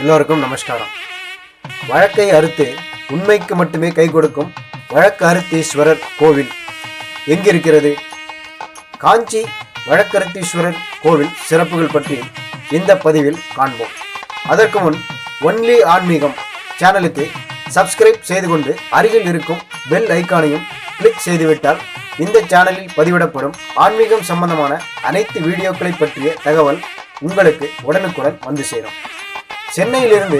எல்லோருக்கும் நமஸ்காரம். வழக்கை அறுத்து உண்மைக்கு மட்டுமே கை கொடுக்கும் வழக்கு அறுத்தீஸ்வரர் கோவில் எங்கிருக்கிறது? காஞ்சி வழக்கருத்தீஸ்வரர் கோவில் சிறப்புகள் பற்றி இந்த பதிவில் காண்போம். அதற்கு முன் ஒன்லி ஆன்மீகம் சேனலுக்கு சப்ஸ்கிரைப் செய்து கொண்டு அருகில் இருக்கும் பெல் ஐக்கானையும் கிளிக் செய்துவிட்டால் இந்த சேனலில் பதிவிடப்படும் ஆன்மீகம் சம்பந்தமான அனைத்து வீடியோக்களை பற்றிய தகவல் உங்களுக்கு உடனுக்குடன் வந்து சேரும். சென்னையிலிருந்து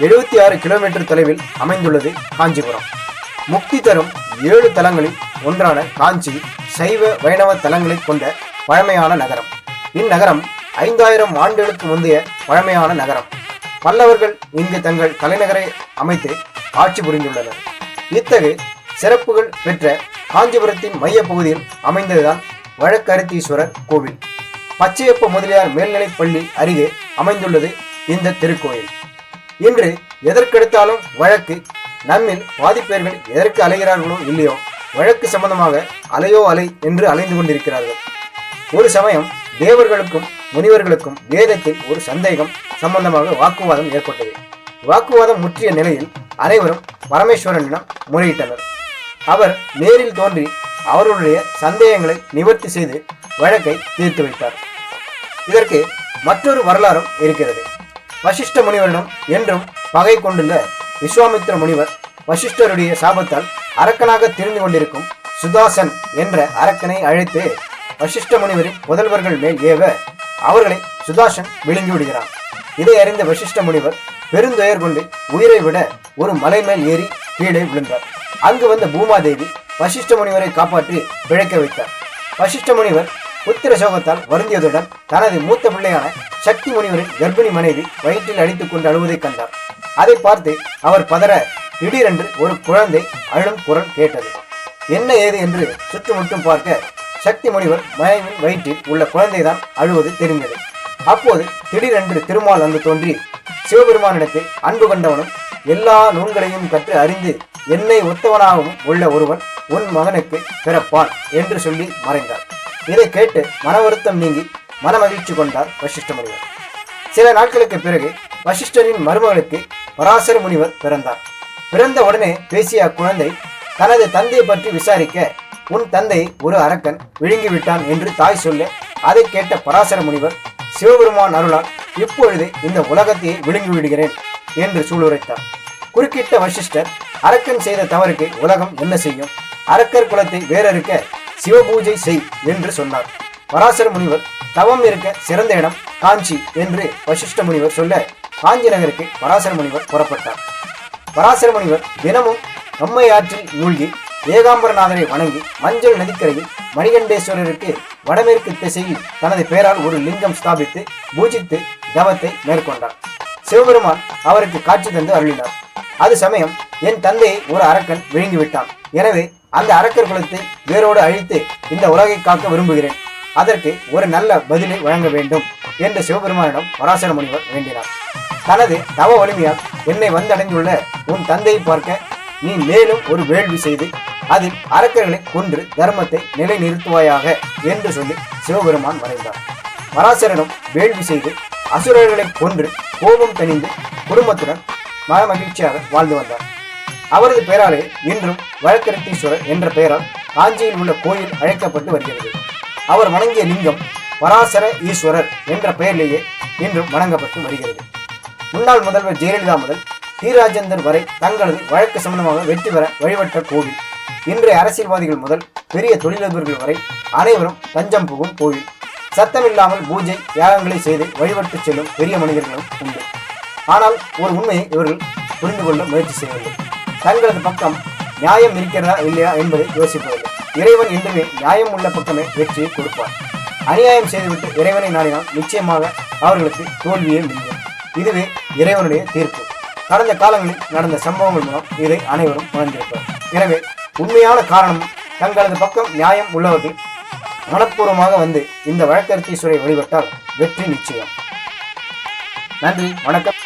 எழுபத்தி ஆறு கிலோமீட்டர் தொலைவில் அமைந்துள்ளது காஞ்சிபுரம். முக்தி தரும் ஏழு தலங்களில் ஒன்றான காஞ்சி சைவ வைணவ தலங்களை கொண்ட பழமையான நகரம். இந்நகரம் ஐந்தாயிரம் ஆண்டுகளுக்கு முந்தைய பழமையான நகரம். பல்லவர்கள் இங்கு தங்கள் தலைநகரை அமைத்து ஆட்சி புரிந்துள்ளனர். இத்தகு சிறப்புகள் பெற்ற காஞ்சிபுரத்தின் மைய பகுதியில் அமைந்ததுதான் வழக்கருத்தீஸ்வரர் கோவில். பச்சையப்ப முதலியார் மேல்நிலைப் பள்ளி அருகே அமைந்துள்ளது இந்த திருக்கோயில். இன்று எதற்கெடுத்தாலும் வழக்கு நம்மில் பாதிப்பேர்கள் எதற்கு அலைகிறார்களோ இல்லையோ வழக்கு சம்பந்தமாக அலையோ அலை என்று அலைந்து கொண்டிருக்கிறார்கள். ஒரு சமயம் தேவர்களுக்கும் முனிவர்களுக்கும் வேதத்தில் ஒரு சந்தேகம் சம்பந்தமாக வாக்குவாதம் ஏற்பட்டது. வாக்குவாதம் முற்றிய நிலையில் அனைவரும் பரமேஸ்வரனிடம் முறையிட்டனர். அவர் நேரில் தோன்றி அவர்களுடைய சந்தேகங்களை நிவர்த்தி செய்து வழக்கை தீர்த்து வைத்தார். இதற்கு மற்றொரு வரலாறும் இருக்கிறது. வசிஷ்ட முனிவரிடம் என்றும் பகை கொண்டுள்ள விஸ்வாமித்ர முனிவர் வசிஷ்டருடைய சாபத்தால் அரக்கனாக திரிந்து கொண்டிருக்கும் சுதாசன் என்ற அரக்கனை அழைத்து வசிஷ்ட முனிவரின் புதல்வர்கள் மேல் ஏவ அவர்களை சுதாசன் விழுங்கி விடுகிறான். இதை அறிந்த வசிஷ்ட முனிவர் பெருந்துயர் கொண்டு உயிரை விட ஒரு மலை மேல் ஏறி கீழே விழுந்தார். அங்கு வந்த பூமாதேவி வசிஷ்ட முனிவரை காப்பாற்றி பிழைக்க வைத்தார். வசிஷ்ட முனிவர் புத்திர சோகத்தால் வருந்தியதுடன் தனது மூத்த பிள்ளையான சக்தி முனிவரின் கர்ப்பிணி மனைவி வயிற்றில் அடித்துக் கொண்டு அழுவதைக் கண்டார். அதை பார்த்து அவர் பதற திடீரென்று ஒரு குழந்தை அழும் குரல் கேட்டது. என்ன ஏது என்று சுற்றுமுற்றும் பார்க்க சக்தி முனிவர் மனைவின் வயிற்றில் உள்ள குழந்தைதான் அழுவது தெரிந்தது. அப்போது திடீரென்று திருமால் அங்கு தோன்றி சிவபெருமானிடத்தில் அன்பு கொண்டவனும் எல்லா நூல்களையும் கற்று அறிந்து என்னை ஒத்தவனாகவும் உள்ள ஒருவன் உன் மகனுக்கு பிறப்பான் என்று சொல்லி மறைந்தார். இதை கேட்டு மன வருத்தம் நீங்கி மனமகிழ்ச்சி கொண்டார் வசிஷ்ட முனிவர். சில நாட்களுக்கு பிறகு வசிஷ்டரின் மருமகளுக்கு பராசர முனிவர் பிறந்தார். பிறந்த உடனே பேசிய அக்குழந்தை தனது தந்தையை பற்றி விசாரிக்க உன் தந்தை ஒரு அரக்கன் விழுங்கிவிட்டான் என்று தாய் சொல்ல அதை கேட்ட பராசர முனிவர் சிவபெருமான் அருளால் இப்பொழுது இந்த உலகத்தையே விழுங்கி விடுகிறேன் என்று சூளுரைத்தார். குறுக்கிட்ட வசிஷ்டர் அரக்கன் செய்த தவறுக்கு உலகம் என்ன செய்யும்? அரக்கர் குலத்தை வேறறுக்க சிவபூஜை செய் என்று சொன்னார். பராசர முனிவர் தவம் இருக்க சிறந்த இடம் காஞ்சி என்று வசிஷ்ட முனிவர் சொல்ல காஞ்சி நகருக்கு பராசர முனிவர் புறப்பட்டார். பராசர முனிவர் தினமும் அம்மை ஆற்றில் மூழ்கி ஏகாம்பரநாதரை வணங்கி மஞ்சள் நதிக்கரையில் மணிகண்டேஸ்வரருக்கு வடமேற்கு திசையில் தனது பெயரால் ஒரு லிங்கம் ஸ்தாபித்து பூஜித்து தவத்தை மேற்கொண்டார். சிவபெருமான் அவருக்கு காட்சி தந்து அருளினார். அது சமயம் என் தந்தையை ஒரு அரக்கன் விழுங்கிவிட்டான். எனவே அந்த அரக்கர் குலத்தை வேரோடு அழித்து இந்த உலகை காக்க விரும்புகிறேன். அதற்கு ஒரு நல்ல பதிலை வழங்க வேண்டும் என்று சிவபெருமானிடம் பராசர முனிவர் வேண்டினார். தனது தவ வலிமையால் என்னை வந்தடைந்துள்ள உன் தந்தையை பார்க்க நீ மேலும் ஒரு வேள்வி செய்து அதில் அரக்கர்களை கொன்று தர்மத்தை நிலைநிறுத்துவாயாக என்று சொல்லி சிவபெருமான் வரைந்தார் பராசரனும் வேள்வி செய்து அசுரர்களை கொன்று கோபம் தணிந்து குடும்பத்துடன் மன மகிழ்ச்சியாக வாழ்ந்து வந்தார். அவரது பெயராலே இன்றும் வழக்கரத்தீஸ்வரர் என்ற பெயரால் காஞ்சியில் உள்ள கோயில் அழைக்கப்பட்டு வருகிறது. அவர் வணங்கிய லிங்கம் பராசர ஈஸ்வரர் என்ற பெயரிலேயே இன்றும் வணங்கப்பட்டு வருகிறது. முன்னாள் முதல்வர் ஜெயலலிதா முதல் டி. ராஜேந்தர் வரை தங்களது வழக்கு சம்பந்தமாக வெற்றி பெற வழிபட்ட கோவில். இன்றைய அரசியல்வாதிகள் முதல் பெரிய தொழிலதிபர்கள் வரை அனைவரும் தஞ்சம் புகும் கோவில். சத்தமில்லாமல் பூஜை யாகங்களை செய்து வழிபட்டு செல்லும் பெரிய மனிதர்களும் உண்டு. ஆனால் ஒரு உண்மையை இவர்கள் புரிந்து கொள்ள முயற்சி செய்யவில்லை தங்களது பக்கம் நியாயம் இருக்கிறதா இல்லையா என்பதை யோசிப்பதில்லை இறைவன் என்றுமே நியாயம் உள்ள பக்கமே வெற்றியை கொடுப்பார். அநியாயம் செய்துவிட்டு இறைவனை நாடினால் நிச்சயமாக அவர்களுக்கு தோல்வியே முடியும் இதுவே இறைவனுடைய தீர்ப்பு. கடந்த காலங்களில் நடந்த சம்பவங்கள் மூலம் இதை அனைவரும் உணர்ந்திருப்பார். எனவே உண்மையான காரணம் தங்களது பக்கம் நியாயம் உள்ளவர்கள் மனப்பூர்வமாக வந்து இந்த வழக்கரத்தீஸ்வரை வழிபட்டால் வெற்றி நிச்சயம். நன்றி வணக்கம்.